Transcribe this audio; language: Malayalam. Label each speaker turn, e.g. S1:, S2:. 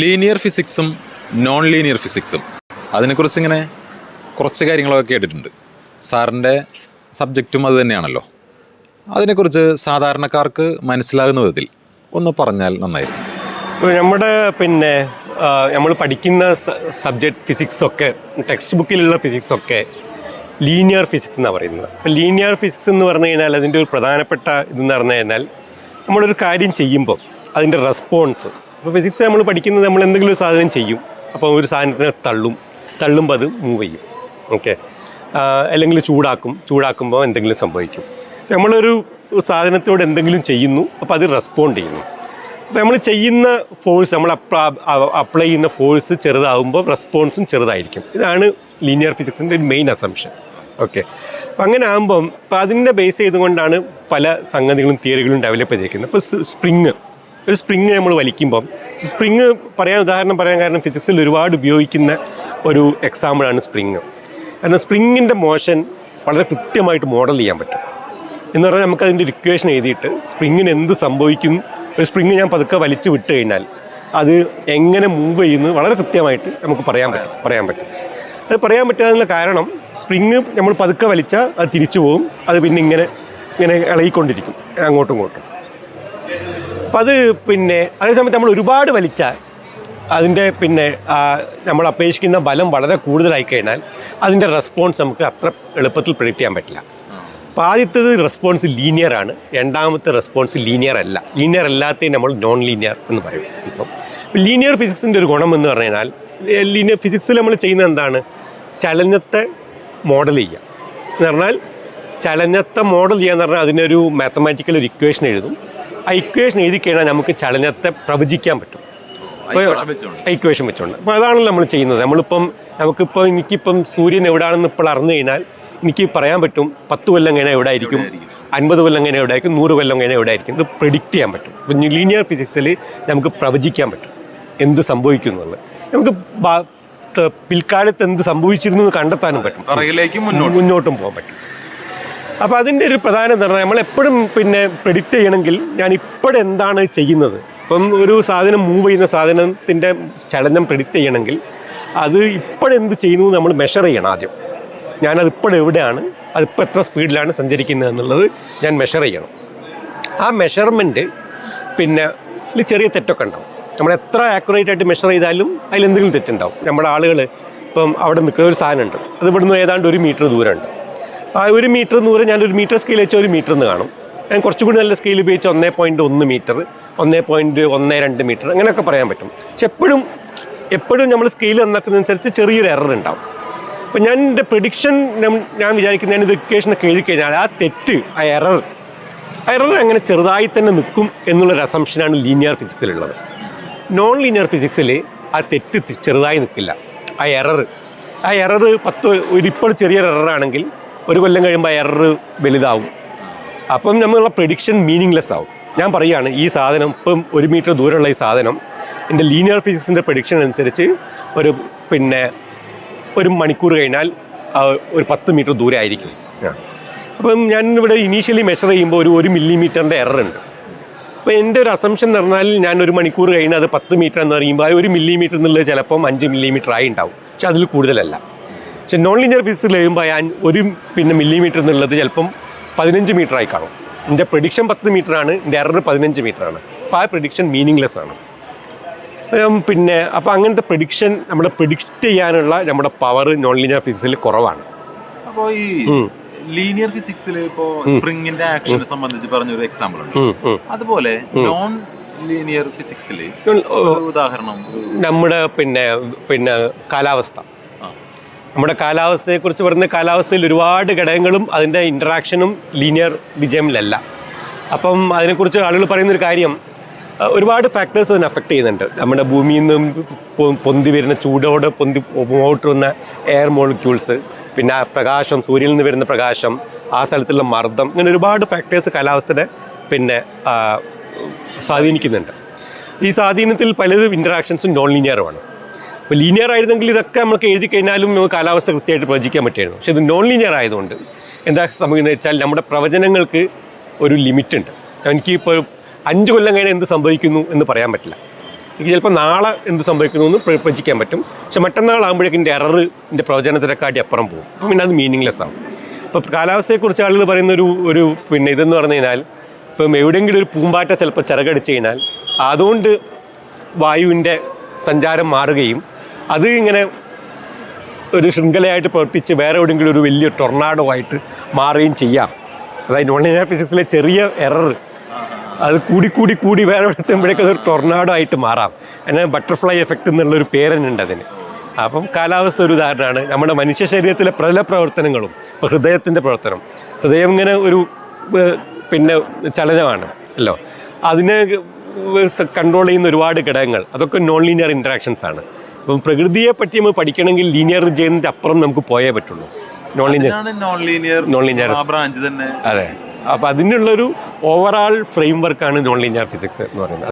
S1: ലീനിയർ ഫിസിക്സും നോൺ ലീനിയർ ഫിസിക്സും അതിനെക്കുറിച്ച് ഇങ്ങനെ കുറച്ച് കാര്യങ്ങളൊക്കെ കേട്ടിട്ടുണ്ട്. സാറിന്റെ സബ്ജക്റ്റും അത് തന്നെയാണല്ലോ. അതിനെക്കുറിച്ച് സാധാരണക്കാർക്ക് മനസ്സിലാകുന്ന വിധത്തിൽ ഒന്ന് പറഞ്ഞാൽ നന്നായിരുന്നു.
S2: നമ്മുടെ പിന്നെ നമ്മൾ പഠിക്കുന്ന സബ്ജക്റ്റ് ഫിസിക്സ് ഒക്കെ ടെക്സ്റ്റ് ബുക്കിലുള്ള ഫിസിക്സ് ഒക്കെ ലീനിയർ ഫിസിക്സ് എന്നാണ് പറയുന്നത്. അപ്പോൾ ലീനിയർ ഫിസിക്സ് എന്ന് പറഞ്ഞു കഴിഞ്ഞാൽ അതിന്റെ ഒരു പ്രധാനപ്പെട്ട ഇതെന്ന് പറഞ്ഞു കഴിഞ്ഞാൽ നമ്മളൊരു കാര്യം ചെയ്യുമ്പോൾ അതിന്റെ റെസ്പോൺസ് ഇപ്പോൾ ഫിസിക്സ് നമ്മൾ പഠിക്കുന്നത് നമ്മൾ എന്തെങ്കിലും ഒരു സാധനം ചെയ്യും. അപ്പോൾ ഒരു സാധനത്തിനെ തള്ളും. തള്ളുമ്പോൾ അത് മൂവ് ചെയ്യും. ഓക്കെ അല്ലെങ്കിൽ ചൂടാക്കും. ചൂടാക്കുമ്പോൾ എന്തെങ്കിലും സംഭവിക്കും. നമ്മളൊരു സാധനത്തോട് എന്തെങ്കിലും ചെയ്യുന്നു. അപ്പോൾ അത് റെസ്പോണ്ട് ചെയ്യുന്നു. അപ്പോൾ നമ്മൾ ചെയ്യുന്ന ഫോഴ്സ് നമ്മൾ അപ്ലൈ ചെയ്യുന്ന ഫോഴ്സ് ചെറുതാവുമ്പോൾ റെസ്പോൺസും ചെറുതായിരിക്കും. ഇതാണ് ലീനിയർ ഫിസിക്സിന്റെ ഒരു മെയിൻ അസംഷൻ ഓക്കെ അപ്പം അങ്ങനെ ആകുമ്പം അപ്പം അതിന്റെ ബേസ് ചെയ്തുകൊണ്ടാണ് പല സംഗതികളും തിയറികളും ഡെവലപ്പ് ചെയ്തിരിക്കുന്നത്. ഇപ്പോൾ സ്പ്രിങ് ഒരു സ്പ്രിങ് നമ്മൾ വലിക്കുമ്പം. സ്പ്രിങ് പറയാൻ ഉദാഹരണം പറയാൻ കാരണം ഫിസിക്സിൽ ഒരുപാട് ഉപയോഗിക്കുന്ന ഒരു എക്സാമ്പിളാണ് സ്പ്രിങ്. കാരണം സ്പ്രിങ്ങിന്റെ മോഷൻ വളരെ കൃത്യമായിട്ട് മോഡൽ ചെയ്യാൻ പറ്റും. എന്ന് പറഞ്ഞാൽ നമുക്ക് അതിന്റെ ഇക്വേഷൻ എഴുതിയിട്ട് സ്പ്രിങ്ങിന് എന്ത് സംഭവിക്കും? ഒരു സ്പ്രിങ് ഞാൻ പതുക്കെ വലിച്ചു വിട്ട് കഴിഞ്ഞാൽ അത് എങ്ങനെ മൂവ് ചെയ്യുന്നു? വളരെ കൃത്യമായിട്ട് നമുക്ക് പറയാൻ പറ്റും പറയാൻ പറ്റും. അത് പറയാൻ പറ്റാനുള്ള കാരണം സ്പ്രിങ് നമ്മൾ പതുക്കെ വലിച്ചാൽ അത് തിരിച്ചു പോകും. അത് പിന്നെ ഇങ്ങനെ ഇങ്ങനെ ഇളകിക്കൊണ്ടിരിക്കും അങ്ങോട്ടും ഇങ്ങോട്ടും. അപ്പം അത് പിന്നെ അതേസമയത്ത് നമ്മൾ ഒരുപാട് വലിച്ചാൽ അതിന്റെ പിന്നെ നമ്മൾ അപേക്ഷിക്കുന്ന ബലം വളരെ കൂടുതലായി കഴിഞ്ഞാൽ അതിന്റെ റെസ്പോൺസ് നമുക്ക് അത്ര എളുപ്പത്തിൽ പ്രിഡിക്റ്റ് ചെയ്യാൻ പറ്റില്ല. അപ്പോൾ ആദ്യത്തേത് റെസ്പോൺസ് ലീനിയർ ആണ്. രണ്ടാമത്തെ റെസ്പോൺസ് ലീനിയർ അല്ല. ലീനിയർ അല്ലാത്തതിന് നമ്മൾ നോൺ ലീനിയർ എന്ന് പറയും ഇപ്പം. ലീനിയർ ഫിസിക്സിന്റെ ഒരു ഗുണം എന്ന് പറഞ്ഞു കഴിഞ്ഞാൽ ലീനിയർ ഫിസിക്സിൽ നമ്മൾ ചെയ്യുന്നത് എന്താണ്? ചലനത്തെ മോഡൽ ചെയ്യുക. എന്ന് പറഞ്ഞാൽ ചലനത്തെ മോഡൽ ചെയ്യുക ചെയ്യാന്ന് പറഞ്ഞാൽ അതിനൊരു മാത്തമാറ്റിക്കൽ ഒരു ഇക്വേഷൻ എഴുതും. ആ ഇക്വേഷൻ എഴുതി കഴിഞ്ഞാൽ നമുക്ക് ചലനത്തെ പ്രവചിക്കാൻ പറ്റും. ഇക്വേഷൻ വെച്ചുകൊണ്ട് അപ്പോൾ അതാണല്ലോ നമ്മൾ ചെയ്യുന്നത്. നമ്മളിപ്പം നമുക്കിപ്പോൾ എനിക്കിപ്പം സൂര്യൻ എവിടെയാണെന്ന് ഇപ്പോൾ അറിഞ്ഞു കഴിഞ്ഞാൽ എനിക്ക് പറയാൻ പറ്റും പത്ത് കൊല്ലം കഴിഞ്ഞാൽ എവിടെ ആയിരിക്കും അൻപത് കൊല്ലം കഴിഞ്ഞാൽ എവിടെ ആയിരിക്കും നൂറ് കൊല്ലം കഴിഞ്ഞാൽ എവിടെ ആയിരിക്കും ഇത് പ്രെഡിക്റ്റ് ചെയ്യാൻ പറ്റും. ഇപ്പം ലീനിയർ ഫിസിക്സിൽ നമുക്ക് പ്രവചിക്കാൻ പറ്റും എന്ത് സംഭവിക്കും എന്നുള്ളത് നമുക്ക് പിൽക്കാലത്ത് എന്ത് സംഭവിച്ചിരുന്നു എന്ന് കണ്ടെത്താനും പറ്റും.
S1: മുന്നോട്ടും
S2: പോകാൻ പറ്റും. അപ്പോൾ അതിന്റെ ഒരു പ്രധാന എന്താ നമ്മൾ എപ്പോഴും പിന്നെ പ്രെഡിക്റ്റ് ചെയ്യണമെങ്കിൽ ഞാൻ ഇപ്പോഴെന്താണ് ചെയ്യുന്നത്? ഇപ്പം ഒരു സാധനം മൂവ് ചെയ്യുന്ന സാധനത്തിന്റെ ചലനം പ്രെഡിക്റ്റ് ചെയ്യണമെങ്കിൽ അത് ഇപ്പോഴെന്ത് ചെയ്യുന്നു നമ്മൾ മെഷർ ചെയ്യണം ആദ്യം. ഞാനത് ഇപ്പോൾ എവിടെയാണ് അതിപ്പോൾ എത്ര സ്പീഡിലാണ് സഞ്ചരിക്കുന്നത് എന്നുള്ളത് ഞാൻ മെഷർ ചെയ്യണം. ആ മെഷർമെന്റ് പിന്നെ ചെറിയ തെറ്റൊക്കെ ഉണ്ടാവും. നമ്മൾ എത്ര ആക്യുറേറ്റ് ആയിട്ട് മെഷർ ചെയ്താലും അതിൽ എന്തെങ്കിലും തെറ്റുണ്ടാവും. നമ്മുടെ ആളുകൾ ഇപ്പം അവിടെ നിൽക്കുന്ന ഒരു സാധനമുണ്ട്. അത് ഇവിടുന്ന് ഏതാണ്ട് ഒരു മീറ്റർ ദൂരമുണ്ട്. ഒരു മീറ്റർ ദൂരം ഞാൻ ഒരു മീറ്റർ സ്കെയിൽ വെച്ചാൽ ഒരു മീറ്റർ എന്ന് കാണും. ഞാൻ കുറച്ചുകൂടി നല്ല സ്കെയിൽ ഉപയോഗിച്ച് ഒന്നേ പോയിന്റ് ഒന്ന് മീറ്റർ ഒന്നേ പോയിന്റ് ഒന്ന് രണ്ട് മീറ്റർ അങ്ങനെയൊക്കെ പറയാൻ പറ്റും. പക്ഷെ എപ്പോഴും എപ്പോഴും നമ്മൾ സ്കെയിൽ നന്നാക്കുന്നതനുസരിച്ച് ചെറിയൊരു എറർ ഉണ്ടാവും. അപ്പം ഞാൻ എന്റെ പ്രഡിക്ഷൻ ഞാൻ വിചാരിക്കുന്ന ഞാൻ ഇത് ഇക്വേഷനൊക്കെ എഴുതി കഴിഞ്ഞാൽ ആ തെറ്റ് ആ എറർ ആ എറർ അങ്ങനെ ചെറുതായി തന്നെ നിൽക്കും എന്നുള്ളൊരു അസംഷനാണ് ലീനിയർ ഫിസിക്സിലുള്ളത് നോൺ ലീനിയർ ഫിസിക്സിൽ ആ തെറ്റ് ചെറുതായി നിൽക്കില്ല. ആ എറർ ആ എറർ പത്ത് ഒരു ഇപ്പോൾ ചെറിയൊരു എററാണെങ്കിൽ ഒരു കൊല്ലം കഴിയുമ്പോൾ എറർ വലുതാവും. അപ്പം നമ്മളുള്ള പ്രഡിക്ഷൻ മീനിങ്ലെസ് ആവും. ഞാൻ പറയുകയാണ് ഈ സാധനം ഇപ്പം ഒരു മീറ്റർ ദൂരമുള്ള ഈ സാധനം എന്റെ ലീനിയർ ഫിസിക്സിന്റെ പ്രഡിക്ഷൻ അനുസരിച്ച് ഒരു പിന്നെ ഒരു മണിക്കൂർ കഴിഞ്ഞാൽ ഒരു പത്ത് മീറ്റർ ദൂരെ ആയിരിക്കും. അപ്പം ഞാൻ ഇവിടെ ഇനീഷ്യലി മെഷർ ചെയ്യുമ്പോൾ ഒരു ഒരു മില്ലിമീറ്ററിന്റെ എറർ ഉണ്ട്. അപ്പോൾ എന്റെ ഒരു അസംഷൻ എന്ന് പറഞ്ഞാൽ ഞാൻ ഒരു മണിക്കൂർ കഴിഞ്ഞാൽ അത് പത്ത് മീറ്റർ എന്ന് പറയുമ്പോൾ ആ ഒരു മില്ലിമീറ്റർ എന്നുള്ളത് ചിലപ്പം അഞ്ച് മില്ലിമീറ്റർ ആയി ഉണ്ടാവും. പക്ഷെ അതിൽ കൂടുതലല്ല. പക്ഷെ നോൺ ലീനിയർ ഫിസിക്സിൽ വരുമ്പോൾ ഞാൻ ഒരു പിന്നെ മില്ലിമീറ്റർ എന്നുള്ളത് ചിലപ്പം പതിനഞ്ച് മീറ്റർ ആയി കാണും. എന്റെ പ്രഡിക്ഷൻ പത്ത് മീറ്റർ ആണ് എന്റെ എറർ പതിനഞ്ച് മീറ്റർ ആണ്. അപ്പോൾ ആ പ്രഡിക്ഷൻ മീനിങ്ലെസ് ആണ്. പിന്നെ അപ്പോൾ അങ്ങനത്തെ പ്രഡിക്ഷൻ നമ്മുടെ പ്രിഡിക്റ്റ് ചെയ്യാനുള്ള നമ്മുടെ പവർ നോൺ ലീനിയർ ഫിസിക്സിൽ കുറവാണ്.
S1: അപ്പോൾ ഈ ലീനിയർ ഫിസിക്സിൽ ഇപ്പോൾ സ്പ്രിങ്ങിന്റെ ആക്ഷനെ സംബന്ധിച്ച് പറഞ്ഞൊരു എക്സാമ്പിൾ ഉണ്ട്. അതുപോലെ നോൺ ലീനിയർ ഫിസിക്സിൽ ഉദാഹരണം.
S2: നമ്മുടെ പിന്നെ പിന്നെ കാലാവസ്ഥ. നമ്മുടെ കാലാവസ്ഥയെക്കുറിച്ച് പറയുന്ന കാലാവസ്ഥയിൽ ഒരുപാട് ഘടകങ്ങളും അതിന്റെ ഇൻട്രാക്ഷനും ലീനിയർ വിജയമിലല്ല. അപ്പം അതിനെക്കുറിച്ച് ആളുകൾ പറയുന്നൊരു കാര്യം ഒരുപാട് ഫാക്ടേഴ്സ് അതിനെ അഫക്റ്റ് ചെയ്യുന്നുണ്ട്. നമ്മുടെ ഭൂമിയിൽ നിന്നും പൊന്തി വരുന്ന ചൂടോടെ പൊന്തി മുമ്പോട്ട് വന്ന എയർ മോളിക്യൂൾസ് പിന്നെ പ്രകാശം സൂര്യനിൽ നിന്ന് വരുന്ന പ്രകാശം ആ സ്ഥലത്തുള്ള മർദ്ദം ഇങ്ങനെ ഒരുപാട് ഫാക്ടേഴ്സ് കാലാവസ്ഥയുടെ പിന്നെ സ്വാധീനിക്കുന്നുണ്ട്. ഈ സ്വാധീനത്തിൽ പലതും ഇന്ററാക്ഷൻസും നോൺ ലീനിയറുമാണ് അപ്പോൾ ലീനിയർ ആയിരുന്നെങ്കിൽ ഇതൊക്കെ നമുക്ക് എഴുതി കഴിഞ്ഞാലും നമുക്ക് കാലാവസ്ഥ കൃത്യമായിട്ട് പ്രവചിക്കാൻ പറ്റുമായിരുന്നു. പക്ഷേ ഇത് നോൺ ലീനിയർ ആയതുകൊണ്ട് എന്താ സംഭവിക്കുന്നത് വെച്ചാൽ നമ്മുടെ പ്രവചനങ്ങൾക്ക് ഒരു ലിമിറ്റ് ഉണ്ട്. എനിക്ക് ഇപ്പോൾ അഞ്ച് കൊല്ലം കഴിഞ്ഞാൽ എന്ത് സംഭവിക്കുന്നു എന്ന് പറയാൻ പറ്റില്ല. എനിക്ക് ചിലപ്പോൾ നാളെ എന്ത് സംഭവിക്കുന്നു എന്ന് പ്രവചിക്കാൻ പറ്റും. പക്ഷെ മറ്റന്നാളാകുമ്പോഴേക്കും എന്റെ എററിന്റെ പ്രവചനത്തിനെക്കാട്ടി അപ്പുറം പോകും. അപ്പം പിന്നെ അത് മീനിങ്ലെസ് ആവും. ഇപ്പോൾ കാലാവസ്ഥയെക്കുറിച്ച് ആളുകൾ പറയുന്ന ഒരു ഒരു പിന്നെ ഇതെന്ന് പറഞ്ഞു കഴിഞ്ഞാൽ ഇപ്പം എവിടെയെങ്കിലും ഒരു പൂമ്പാറ്റ ചിലപ്പോൾ ചിറകടിച്ച് കഴിഞ്ഞാൽ അതുകൊണ്ട് വായുവിന്റെ സഞ്ചാരം മാറുകയും അത് ഇങ്ങനെ ഒരു ശൃംഖലയായിട്ട് പ്രവർത്തിച്ച് വേറെ എവിടെയെങ്കിലും ഒരു വലിയ ടൊർണാഡോ ആയിട്ട് മാറുകയും ചെയ്യാം. അതായത് നോൺ ലീനിയർ ഫിസിക്സിലെ ചെറിയ എറർ അത് കൂടി കൂടി കൂടി വേറെ എത്തുമ്പോഴേക്കും അതൊരു ടൊർണാഡോ ആയിട്ട് മാറാം. എന്നാൽ ബട്ടർഫ്ലൈ എഫക്റ്റ് എന്നുള്ളൊരു പേരനുണ്ട് അതിന്. അപ്പം കാലാവസ്ഥ ഒരു ഉദാഹരണമാണ്. നമ്മുടെ മനുഷ്യ ശരീരത്തിലെ പ്രതല പ്രവർത്തനങ്ങളും ഇപ്പോൾ ഹൃദയത്തിന്റെ പ്രവർത്തനം. ഹൃദയം ഇങ്ങനെ ഒരു പിന്നെ ചലനമാണ്. അല്ലോ? അതിനെ കൺട്രോൾ ചെയ്യുന്ന ഒരുപാട് ഘടകങ്ങൾ. അതൊക്കെ നോൺ ലീനിയർ ഇൻട്രാക്ഷൻസ് ആണ്. അപ്പം പ്രകൃതിയെ പറ്റി നമ്മൾ പഠിക്കണമെങ്കിൽ ലീനിയർ ചെയ്യുന്നതിന്റെ അപ്പുറം നമുക്ക് പോയേ പറ്റുള്ളൂ. Non linear
S1: non linear
S2: non linear
S1: branch തന്നെ.
S2: അതെ. അപ്പം അതിനുള്ളൊരു ഓവറാൾ ഫ്രെയിം വർക്കാണ് നോൺ ലീനിയർ ഫിസിക്സ് എന്ന് പറയുന്നത്.